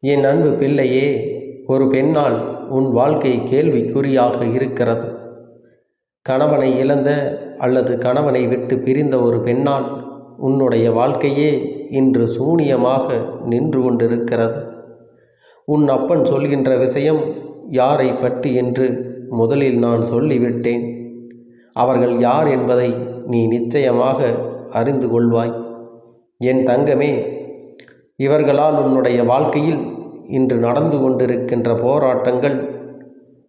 என் அன்பு பிள்ளையே ஒரு பெண்ணால் உன் வாழ்க்கை கேள்விக்குறியாக இருக்கிறது. கணவனை இழந்த அல்லது கணவனை விட்டு பிரிந்த ஒரு பெண்ணால் உன்னுடைய வாழ்க்கையே இன்று சூனியமாக நின்று கொண்டிருக்கிறது. உன் அப்பன் சொல்கின்ற விஷயம் யாரை பற்றி என்று முதலில் நான் சொல்லிவிட்டேன். அவர்கள் யார் என்பதை நீ நிச்சயமாக அறிந்து கொள்வாய். என் தங்கமே இவர்களால் உன்னுடைய வாழ்க்கையில் இன்று நடந்து கொண்டிருக்கின்ற போராட்டங்கள்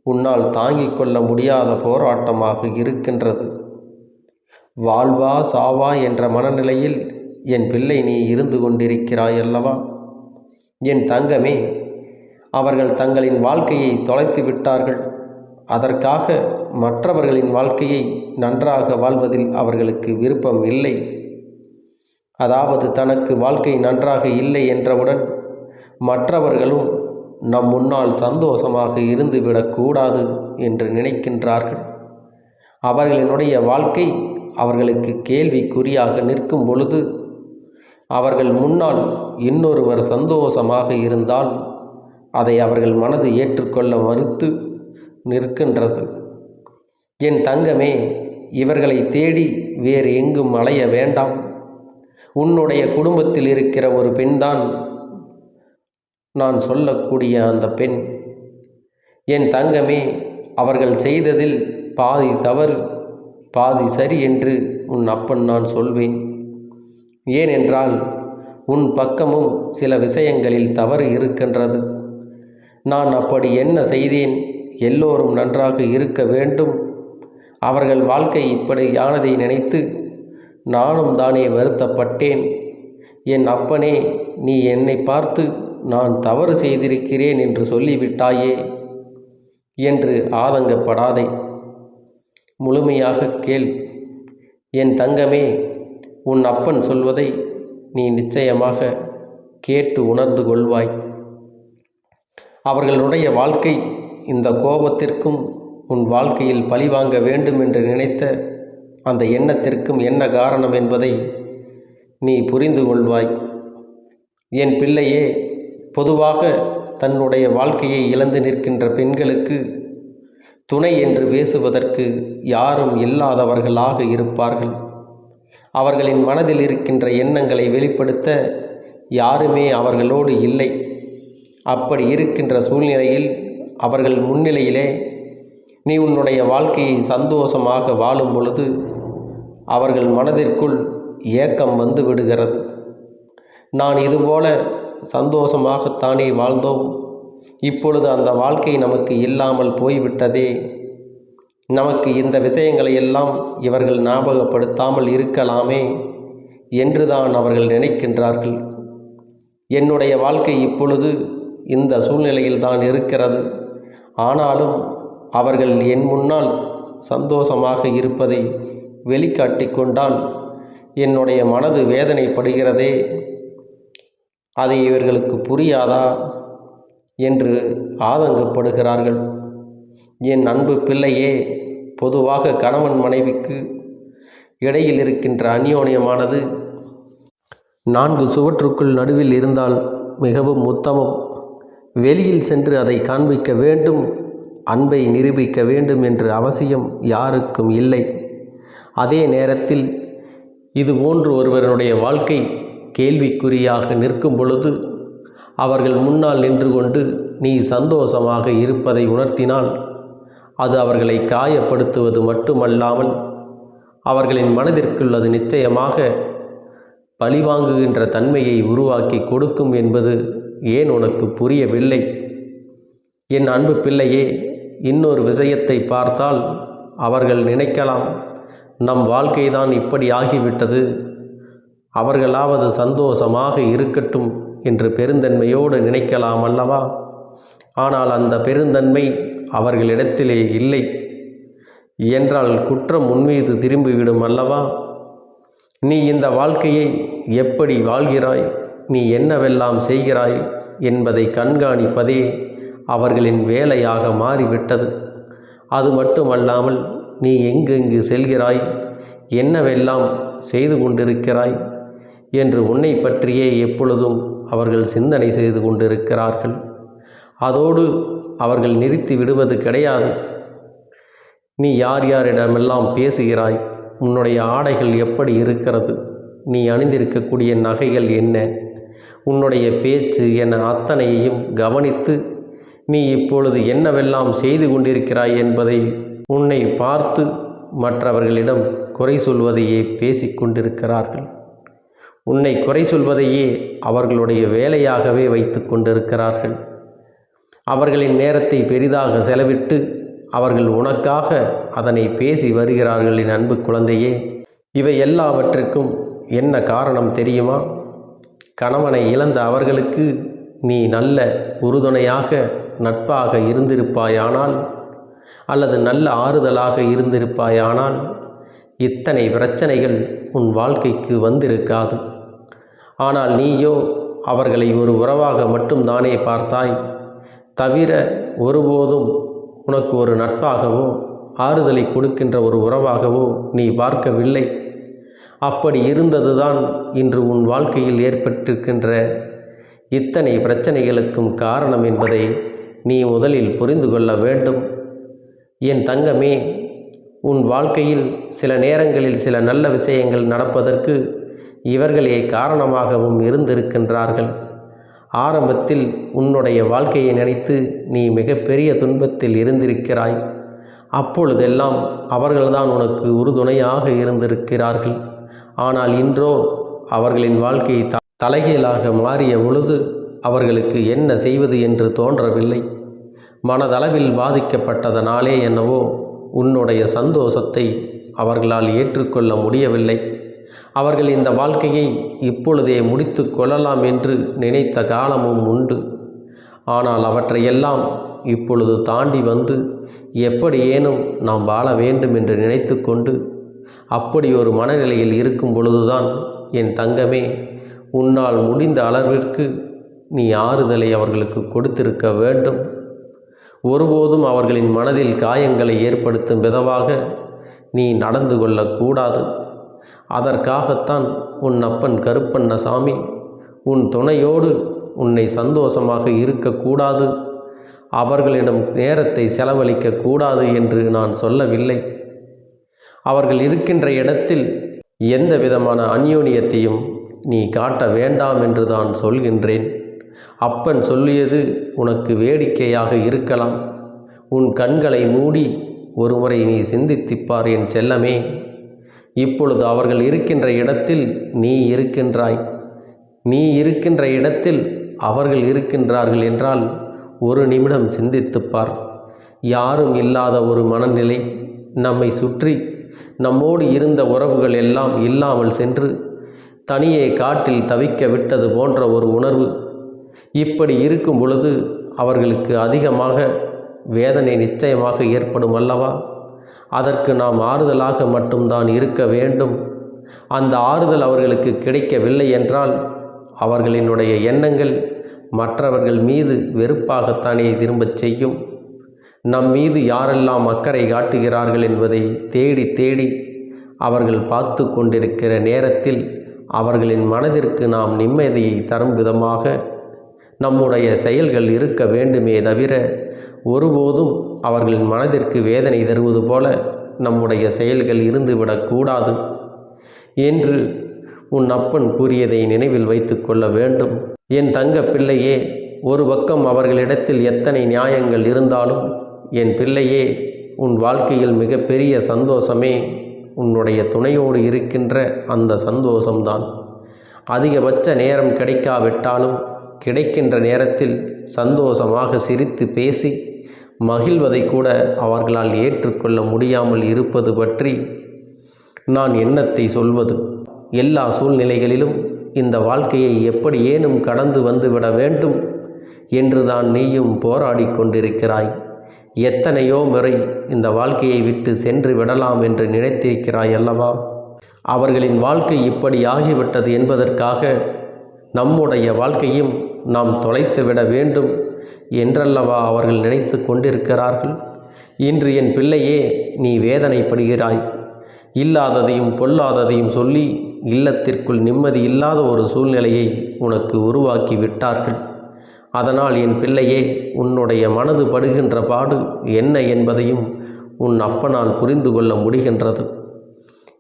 உன்னால் தாங்கிக் கொள்ள முடியாத போராட்டமாக இருக்கின்றது. வாழ்வா சாவா என்ற மனநிலையில் என் பிள்ளை நீ இருந்து கொண்டிருக்கிறாய் அல்லவா? என் தங்கமே அவர்கள் தங்களின் வாழ்க்கையை தொலைத்து விட்டார்கள். அதற்காக மற்றவர்களின் வாழ்க்கையை நன்றாக வாழ்வதில் அவர்களுக்கு விருப்பம் இல்லை. அதாவது தனக்கு வாழ்க்கை நன்றாக இல்லை என்றவுடன் மற்றவர்களும் நம் முன்னால் சந்தோஷமாக இருந்துவிடக்கூடாது என்று நினைக்கின்றார்கள். அவர்களினுடைய வாழ்க்கை அவர்களுக்கு கேள்விக்குறியாக நிற்கும் பொழுது அவர்கள் முன்னால் இன்னொருவர் சந்தோஷமாக இருந்தால் அதை அவர்கள் மனது ஏற்றுக்கொள்ள மறுத்து நிற்கின்றது. என் தங்கமே இவர்களை தேடி வேறு எங்கும் அலைய வேண்டாம். உன்னுடைய குடும்பத்தில் இருக்கிற ஒரு பெண்தான் நான் சொல்லக்கூடிய அந்த பெண். என் தங்கமே அவர்கள் செய்ததில் பாதி தவறு பாதி சரி என்று உன் அப்பன் நான் சொல்வேன். ஏனென்றால் உன் பக்கமும் சில விஷயங்களில் தவறு இருக்கின்றது. நான் அப்படி என்ன செய்தேன்? எல்லோரும் நன்றாக இருக்க வேண்டும். அவர்கள் வாழ்க்கை இப்படியானதை நினைத்து நானும் தானே வருத்தப்பட்டேன். என் அப்பனே நீ என்னை பார்த்து நான் தவறு செய்திருக்கிறேன் என்று சொல்லிவிட்டாயே என்று ஆதங்கப்படாதே. முழுமையாக கேள். என் தங்கமே உன் அப்பன் சொல்வதை நீ நிச்சயமாக கேட்டு உணர்ந்து கொள்வாய். அவர்களுடைய வாழ்க்கை இந்த கோபத்திற்கும் உன் வாழ்க்கையில் பழிவாங்க வேண்டும் என்று நினைத்த அந்த எண்ணத்திற்கும் என்ன காரணம் என்பதை நீ புரிந்து கொள்வாய். என் பிள்ளையே பொதுவாக தன்னுடைய வாழ்க்கையை இழந்து நிற்கின்ற பெண்களுக்கு துணை என்று பேசுவதற்கு யாரும் இல்லாதவர்களாக இருப்பார்கள். அவர்களின் மனதில் இருக்கின்ற எண்ணங்களை வெளிப்படுத்த யாருமே அவர்களோடு இல்லை. அப்படி இருக்கின்ற சூழ்நிலையில் அவர்கள் முன்னிலையிலே நீ உன்னுடைய வாழ்க்கையை சந்தோஷமாக வாழும் பொழுது அவர்கள் மனதிற்குள் ஏக்கம் வந்து விடுகிறது. நான் இதுபோல சந்தோஷமாகத்தானே வாழ்ந்தோம். இப்பொழுது அந்த வாழ்க்கை நமக்கு இல்லாமல் போய்விட்டதே. நமக்கு இந்த விஷயங்களை எல்லாம் இவர்கள் ஞாபகப்படுத்தாமல் இருக்கலாமே என்றுதான் அவர்கள் நினைக்கின்றார்கள். என்னுடைய வாழ்க்கை இப்பொழுது இந்த சூழ்நிலையில் தான் இருக்கிறது. ஆனாலும் அவர்கள் என் முன்னால் சந்தோஷமாக இருப்பதை வெளிக்காட்டி கொண்டால் என்னுடைய மனது வேதனைப்படுகிறதே. அதை இவர்களுக்கு புரியாதா? என்று ஆதங்கப்படுகிறார்கள். என் அன்பு பிள்ளையே பொதுவாக கணவன் மனைவிக்கு இடையில் இருக்கின்ற அந்யோன்யமானது நான்கு சுவற்றுக்குள் நடுவில் இருந்தால் மிகவும் உத்தமம். வெளியில் சென்று அதை காண்பிக்க வேண்டும். அன்பை நிரூபிக்க வேண்டும் என்று அவசியம் யாருக்கும் இல்லை. அதே நேரத்தில் இது போன்று ஒருவருடைய வாழ்க்கை கேள்விக்குறியாக நிற்கும் பொழுது அவர்கள் முன்னால் நின்று கொண்டு நீ சந்தோஷமாக இருப்பதை உணர்த்தினால் அது அவர்களை காயப்படுத்துவது மட்டுமல்லாமல் அவர்களின் மனதிற்குள் அது நிச்சயமாக பழிவாங்குகின்ற தன்மையை உருவாக்கி கொடுக்கும் என்பது ஏன் உனக்கு புரியவில்லை? என் அன்பு பிள்ளையே இன்னொரு விஷயத்தை பார்த்தால் அவர்கள் நினைக்கலாம் நம் வாழ்க்கைதான் இப்படி ஆகிவிட்டது. அவர்களாவது சந்தோஷமாக இருக்கட்டும் என்று பெருந்தன்மையோடு நினைக்கலாம் அல்லவா? ஆனால் அந்த பெருந்தன்மை அவர்களிடத்திலே இல்லை. என்றால் குற்றம் உன்மீது திரும்பிவிடும் அல்லவா? நீ இந்த வாழ்க்கையை எப்படி வாழ்கிறாய்? நீ என்னவெல்லாம் செய்கிறாய் என்பதை கண்காணிப்பதே அவர்களின் வேலையாக மாறிவிட்டது. அது மட்டுமல்லாமல் நீ எங்கெங்கு செல்கிறாய்? என்னவெல்லாம் செய்து கொண்டிருக்கிறாய்? என்று உன்னை பற்றியே எப்பொழுதும் அவர்கள் சிந்தனை செய்து கொண்டிருக்கிறார்கள். அதோடு அவர்கள் நிறுத்தி விடுவது கிடையாது. நீ யார் யாரிடமெல்லாம் பேசுகிறாய்? உன்னுடைய ஆடைகள் எப்படி இருக்கிறது? நீ அணிந்திருக்கக்கூடிய நகைகள் என்ன? உன்னுடைய பேச்சு என அத்தனையையும் கவனித்து நீ இப்பொழுது என்னவெல்லாம் செய்து கொண்டிருக்கிறாய் என்பதை உன்னை பார்த்து மற்றவர்களிடம் குறை சொல்வதையே பேசிக்கொண்டிருக்கிறார்கள் உன்னை குறை சொல்வதையே அவர்களுடைய வேலையாகவே வைத்து கொண்டிருக்கிறார்கள். அவர்களின் நேரத்தை பெரிதாக செலவிட்டு அவர்கள் உனக்காக அதனை பேசி வருகிறார்கள் என் அன்பு குழந்தையே. இவை எல்லாவற்றிற்கும் என்ன காரணம் தெரியுமா? கணவனை இழந்த அவர்களுக்கு நீ நல்ல உறுதுணையாக நட்பாக இருந்திருப்பாயானால் அல்லது நல்ல ஆறுதலாக இருந்திருப்பாயானால் இத்தனை பிரச்சனைகள் உன் வாழ்க்கைக்கு வந்திருக்காது. ஆனால் நீயோ அவர்களை ஒரு உறவாக மட்டும்தானே பார்த்தாய். தவிர ஒருபோதும் உனக்கு ஒரு நட்பாகவோ ஆறுதலை கொடுக்கின்ற ஒரு உறவாகவோ நீ பார்க்கவில்லை. அப்படி இருந்ததுதான் இன்று உன் வாழ்க்கையில் ஏற்பட்டிருக்கின்ற இத்தனை பிரச்சனைகளுக்கும் காரணம் என்பதை நீ முதலில் புரிந்து கொள்ள வேண்டும். என் தங்கமே உன் வாழ்க்கையில் சில நேரங்களில் சில நல்ல விஷயங்கள் நடப்பதற்கு இவர்களே காரணமாகவும் இருந்திருக்கின்றார்கள். ஆரம்பத்தில் உன்னுடைய வாழ்க்கையை நினைத்து நீ மிகப்பெரிய துன்பத்தில் இருந்திருக்கிறாய். அப்பொழுதெல்லாம் அவர்கள்தான் உனக்கு உறுதுணையாக இருந்திருக்கிறார்கள். ஆனால் இன்றோ அவர்களின் வாழ்க்கையை த தலைகீழாக மாறிய பொழுது அவர்களுக்கு என்ன செய்வது என்று தோன்றவில்லை. மனதளவில் பாதிக்கப்பட்டதனாலே என்னவோ உன்னுடைய சந்தோஷத்தை அவர்களால் ஏற்றுக்கொள்ள முடியவில்லை. அவர்கள் இந்த வாழ்க்கையை இப்பொழுதே முடித்து கொள்ளலாம் என்று நினைத்த காலமும் உண்டு. ஆனால் அவற்றையெல்லாம் இப்பொழுது தாண்டி வந்து எப்படியேனும் நாம் வாழ வேண்டும் என்று நினைத்து கொண்டு அப்படி ஒரு மனநிலையில் இருக்கும் பொழுதுதான் என் தங்கமே உன்னால் முடிந்த அளவிற்கு நீ ஆறுதலை அவர்களுக்கு கொடுத்திருக்க வேண்டும். ஒருபோதும் அவர்களின் மனதில் காயங்களை ஏற்படுத்தும் விதமாக நீ நடந்து கொள்ளக்கூடாது. அதற்காகத்தான் உன் அப்பன் கருப்பண்ணசாமி உன் துணையோடு உன்னை சந்தோஷமாக இருக்கக்கூடாது. அவர்களிடம் நேரத்தை செலவழிக்க கூடாது என்று நான் சொல்லவில்லை. அவர்கள் இருக்கின்ற இடத்தில் எந்த விதமான அந்யோனியத்தையும் நீ காட்ட வேண்டாம் என்று தான் சொல்கின்றேன். அப்பன் சொல்லியது உனக்கு வேடிக்கையாக இருக்கலாம். உன் கண்களை மூடி ஒருமுறை நீ சிந்தித்திப்பார் என் செல்லமே. இப்பொழுது அவர்கள் இருக்கின்ற இடத்தில் நீ இருக்கின்றாய். நீ இருக்கின்ற இடத்தில் அவர்கள் இருக்கின்றார்கள் என்றால் ஒரு நிமிடம் சிந்தித்துப்பார். யாரும் இல்லாத ஒரு மனநிலை நம்மை சுற்றி நம்மோடு இருந்த உறவுகள் எல்லாம் இல்லாமல் சென்று தனியே காட்டில் தவிக்க விட்டது போன்ற ஒரு உணர்வு இப்படி இருக்கும் பொழுது அவர்களுக்கு அதிகமாக வேதனை நிச்சயமாக ஏற்படும் அல்லவா? அதற்கு நாம் ஆறுதலாக மட்டும்தான் இருக்க வேண்டும். அந்த ஆறுதல் அவர்களுக்கு கிடைக்கவில்லை என்றால் அவர்களினுடைய எண்ணங்கள் மற்றவர்கள் மீது வெறுப்பாகத்தானே திரும்பச் செய்யும். நம் மீது யாரெல்லாம் அக்கறை காட்டுகிறார்கள் என்பதை தேடி தேடி அவர்கள் பார்த்து கொண்டிருக்கிற நேரத்தில் அவர்களின் மனதிற்கு நாம் நிம்மதியை தரும் விதமாக நம்முடைய செயல்கள் இருக்க வேண்டுமே தவிர ஒருபோதும் அவர்களின் மனதிற்கு வேதனை தருவது போல நம்முடைய செயல்கள் இருந்துவிடக்கூடாது என்று உன் அப்பன் கூறியதை நினைவில் வைத்து கொள்ள வேண்டும். என் தங்க பிள்ளையே ஒரு பக்கம் அவர்களிடத்தில் எத்தனை நியாயங்கள் இருந்தாலும் என் பிள்ளையே உன் வாழ்க்கையில் மிகப்பெரிய சந்தோஷமே உன்னுடைய துணையோடு இருக்கின்ற அந்த சந்தோஷம்தான். அதிகபட்ச நேரம் கிடைக்காவிட்டாலும் கிடைக்கின்ற நேரத்தில் சந்தோஷமாக சிரித்து பேசி மகிழ்வதை கூட அவர்களால் ஏற்றுக்கொள்ள முடியாமல் இருப்பது பற்றி நான் எண்ணத்தை சொல்வது. எல்லா சூழ்நிலைகளிலும் இந்த வாழ்க்கையை எப்படி ஏனும் கடந்து வந்துவிட வேண்டும் என்றுதான் நீயும் போராடி கொண்டிருக்கிறாய். எத்தனையோ முறை இந்த வாழ்க்கையை விட்டு சென்று விடலாம் என்று நினைத்திருக்கிறாய் அல்லவா? அவர்களின் வாழ்க்கை இப்படி ஆகிவிட்டது என்பதற்காக நம்முடைய வாழ்க்கையும் நாம் தொலைத்துவிட வேண்டும் என்றல்லவா அவர்கள் நினைத்து கொண்டிருக்கிறார்கள்? இன்று என் பிள்ளையே நீ வேதனைப்படுகிறாய். இல்லாததையும் பொல்லாததையும் சொல்லி இல்லத்திற்குள் நிம்மதி இல்லாத ஒரு சூழ்நிலையை உனக்கு உருவாக்கி விட்டார்கள். அதனால் என் பிள்ளையே உன்னுடைய மனது படுகின்ற பாடு என்ன என்பதையும் உன் அப்பனால் புரிந்து கொள்ள முடிகின்றது.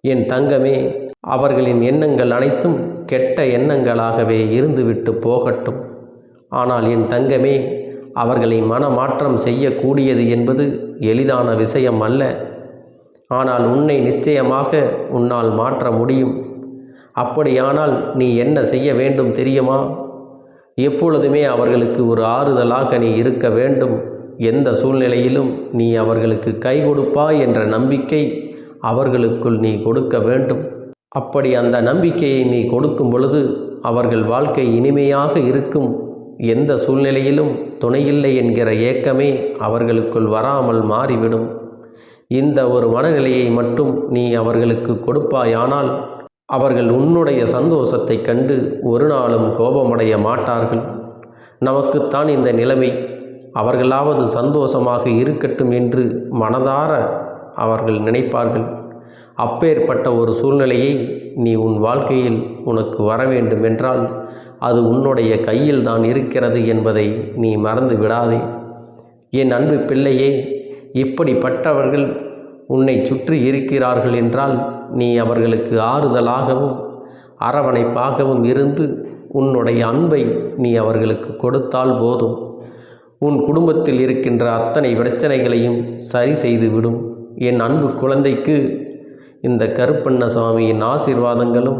என் தங்கமே அவர்களின் எண்ணங்கள் அனைத்தும் கெட்ட எண்ணங்களாகவே இருந்துவிட்டு போகட்டும். ஆனால் என் தங்கமே அவர்களை மனமாற்றம் செய்யக்கூடியது என்பது எளிதான விஷயம் அல்ல. ஆனால் உன்னை நிச்சயமாக உன்னால் மாற்ற முடியும். அப்படியானால் நீ என்ன செய்ய வேண்டும் தெரியுமா? எப்பொழுதுமே அவர்களுக்கு ஒரு ஆறுதலாக நீ இருக்க வேண்டும். எந்த சூழ்நிலையிலும் நீ அவர்களுக்கு கை கொடுப்பாய் என்ற நம்பிக்கை அவர்களுக்குள் நீ கொடுக்க வேண்டும். அப்படி அந்த நம்பிக்கையை நீ கொடுக்கும் பொழுது அவர்கள் வாழ்க்கை இனிமையாக இருக்கும். எந்த சூழ்நிலையிலும் துணையில்லை என்கிற ஏக்கமே அவர்களுக்குள் வராமல் மாறிவிடும். இந்த ஒரு மனநிலையை மட்டும் நீ அவர்களுக்கு கொடுப்பாயானால் அவர்கள் உன்னுடைய சந்தோஷத்தை கண்டு ஒரு நாளும் கோபமடைய மாட்டார்கள். நமக்குத்தான் இந்த நிலைமை. அவர்களாவது சந்தோஷமாக இருக்கட்டும் என்று மனதார அவர்கள் நினைப்பார்கள். அப்பேற்பட்ட ஒரு சூழ்நிலையை நீ உன் வாழ்க்கையில் உனக்கு வர வேண்டுமென்றால் அது உன்னுடைய கையில் தான் இருக்கிறது என்பதை நீ மறந்து விடாதே. என் அன்பு பிள்ளையே இப்படிப்பட்டவர்கள் உன்னை சுற்றி இருக்கிறார்கள் என்றால் நீ அவர்களுக்கு ஆறுதலாகவும் அரவணைப்பாகவும் இருந்து உன்னுடைய அன்பை நீ அவர்களுக்கு கொடுத்தால் போதும். உன் குடும்பத்தில் இருக்கின்ற அத்தனை பிரச்சனைகளையும் சரி செய்துவிடும். என் அன்பு குழந்தைக்கு இந்த கருப்பண்ண சுவாமியின் ஆசீர்வாதங்களும்